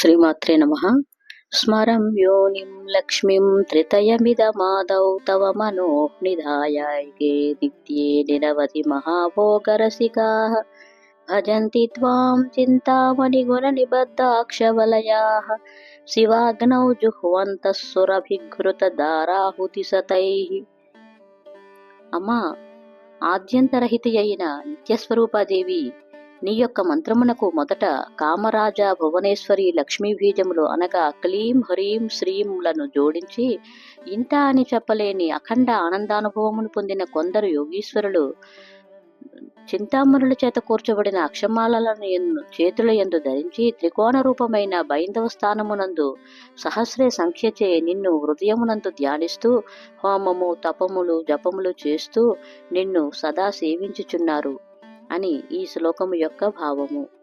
శ్రీమాత్రే నమ. స్మరం యోనిం లక్ష్మీం త్రితయమిదమాదౌ తవ మనోహ్నిధాయే నిత్యే నిరవధి మహాభోగరసికా. భజంతి త్వాం చింతామణి గుణ నిబద్ధాక్షవలయా శివాగ్నౌ జుహ్వంతః సురభిఘృత దారాహుతి సతై అమ్మా ఆద్యంతరహితి అయిన నిత్యస్వరూపాదేవి నీ యొక్క మంత్రమునకు మొదట కామరాజ భువనేశ్వరి లక్ష్మీ బీజములు అనగా క్లీం హ్రీం శ్రీములను జోడించి ఇంత అని చెప్పలేని అఖండ ఆనందానుభవమును పొందిన కొందరు యోగీశ్వరులు చింతామణుల చేత కూర్చబడిన అక్షమాలను చేతుల యందు ధరించి త్రికోణ రూపమైన బైందవ స్థానమునందు సహస్రే సంఖ్యచే నిన్ను హృదయమునందు ధ్యానిస్తూ హోమము తపములు జపములు చేస్తూ నిన్ను సదా సేవించుచున్నారు. అని ఈ శ్లోకము యొక్క భావము.